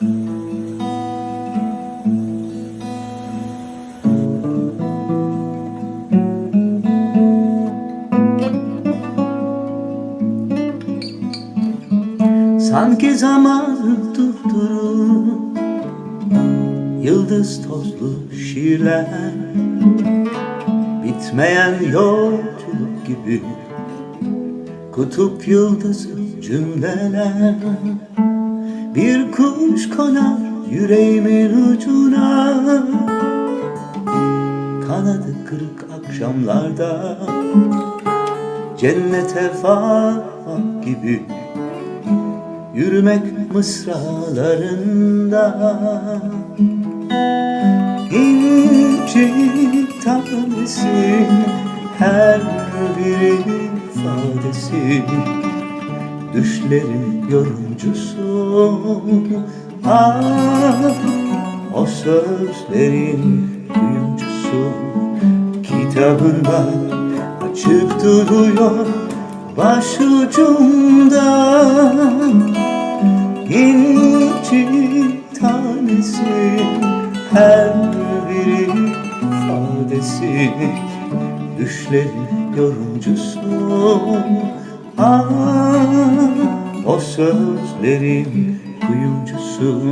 Sanki zaman durdurur Yıldız tozlu şiirler. Bitmeyen yolculuk gibi Kutup yıldızı cümleler Bir kuş konar yüreğimin ucuna. Kanadı kırık akşamlarda Cennete varmak gibi. Yürümek mısralarında. İnci tanesi Her bir ifadesi Düşlerin yorumcusu Ah o sözlerin kuyumcusu Kitabında açık duruyor başucumda. İnci tanesi her bir ifadesi. Düşlerin yorumcusu Ah o sözlerin kuyumcusu.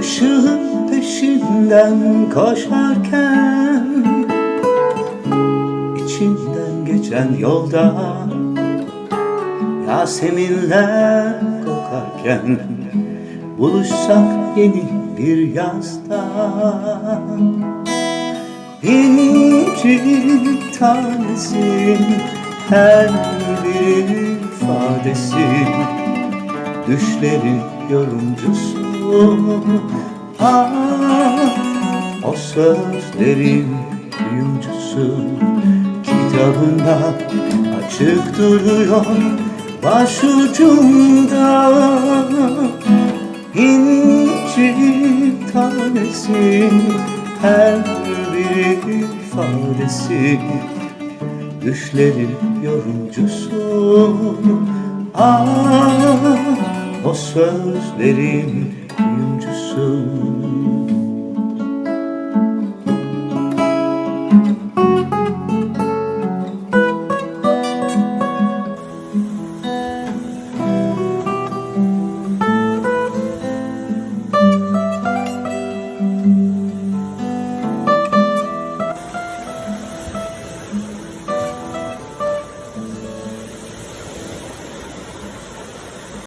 Işığın peşinden koşarken içinden geçen yolda Yaseminler kokarken Buluşsak yeni bir yazda İnci tanesi her bir ifadesi Düşlerin yorumcusu Ah o sözlerin kuyumcusu Kitabında açık duruyor başucumda. İnci tanesi her bir ifadesi Düşlerin yorumcusu Ah o sözlerin kuyumcusu